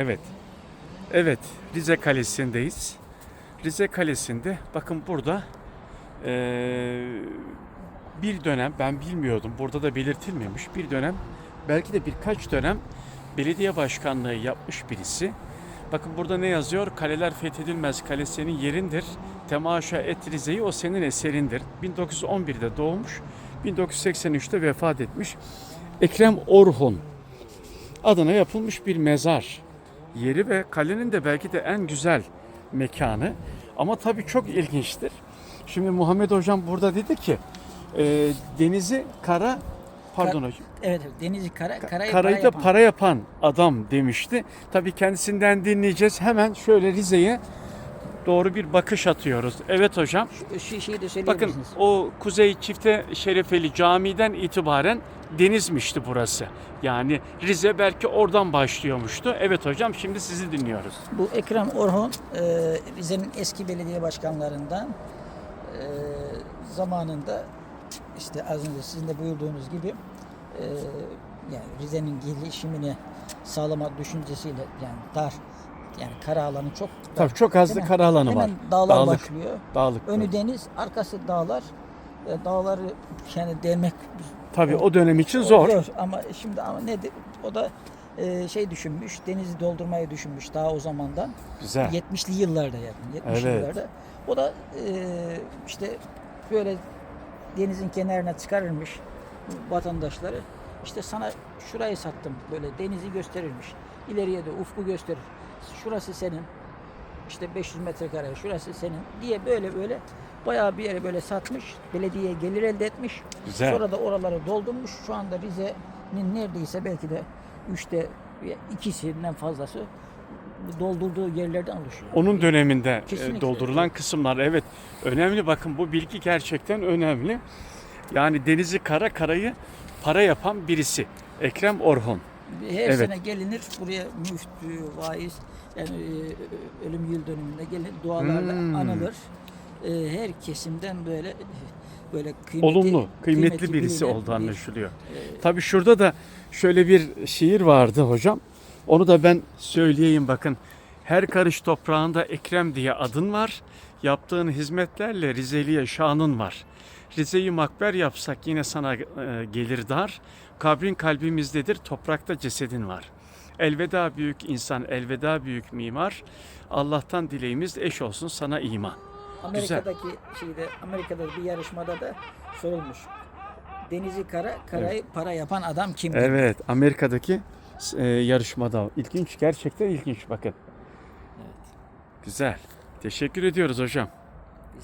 Evet. Evet, Rize Kalesi'ndeyiz. Rize Kalesi'nde bakın burada eee, bir dönem ben bilmiyordum. Burada da belirtilmemiş. Bir dönem belki de birkaç dönem belediye başkanlığı yapmış birisi. Bakın burada ne yazıyor? Kaleler fethedilmez, kale senin yerindir. Temaşa et Rize'yi o senin eserindir. 1911'de doğmuş, 1983'te vefat etmiş. Ekrem Orhun adına yapılmış bir mezar yeri ve kalenin de belki de en güzel mekanı. Ama tabii çok ilginçtir. Şimdi Muhammed Hocam burada dedi ki e, denizi kara pardon hocam Evet, evet denizi kara, karayı karayı da yapan. para yapan adam demişti. Tabii kendisinden dinleyeceğiz. Hemen şöyle Rize'ye doğru bir bakış atıyoruz. Evet hocam. Şu, şu şeyi de Bakın misiniz? o Kuzey Çifte Şerefeli Camii'den itibaren denizmişti burası. Yani Rize belki oradan başlıyormuştu. Evet hocam şimdi sizi dinliyoruz. Bu Ekrem Orhun e, Rize'nin eski belediye başkanlarından e, zamanında işte az önce sizin de buyurduğunuz gibi e, yani Rize'nin gelişimini sağlama düşüncesiyle yani dar yani kara alanı çok dar. Tabii çok az kara alanı var. Hemen dağlar Dağlık. başlıyor. Dağlık. Önü deniz, arkası dağlar. E, dağları yani delmek Tabii o dönem için zor. ama şimdi ama ne de- o da e, şey düşünmüş, denizi doldurmayı düşünmüş daha o zamandan. Güzel. 70'li yıllarda yani 70'li Evet. yıllarda. O da e, işte böyle denizin kenarına çıkarırmış vatandaşları. İşte sana şurayı sattım böyle denizi gösterirmiş. İleriye de ufku gösterir. Şurası senin. İşte 500 metrekare şurası senin diye böyle böyle bayağı bir yere böyle satmış. Belediyeye gelir elde etmiş. Güzel. Sonra da oraları doldurmuş. Şu anda Rize'nin neredeyse belki de üçte ikisinden fazlası doldurduğu yerlerden oluşuyor. Onun döneminde e, Kesinlikle. doldurulan kısımlar evet önemli bakın bu bilgi gerçekten önemli. Yani denizi kara karayı para yapan birisi Ekrem Orhun. Her Evet. sene gelinir buraya müftü, vaiz yani e, ölüm yıl dönümünde gelinir dualarla Hmm. anılır. E, Her kesimden böyle böyle kıymetli, Olumlu, kıymetli birisi bilinen olduğu bir- anlaşılıyor. e, Tabii şurada da şöyle bir şiir vardı hocam. Onu da ben söyleyeyim bakın. Her karış toprağında Ekrem diye adın var. Yaptığın hizmetlerle Rizeli'ye şanın var. Rize'yi makber yapsak yine sana e, gelir dar. Kabrin kalbimizdedir, toprakta cesedin var. Elveda büyük insan, elveda büyük mimar. Allah'tan dileğimiz eş olsun sana iman. Amerika'daki şeyde Amerika'da bir yarışmada da sorulmuş. Denizi kara, karayı para yapan adam kim? Evet, Amerika'daki e, yarışmada. İlginç, gerçekten ilginç bakın. Güzel. Teşekkür ediyoruz hocam.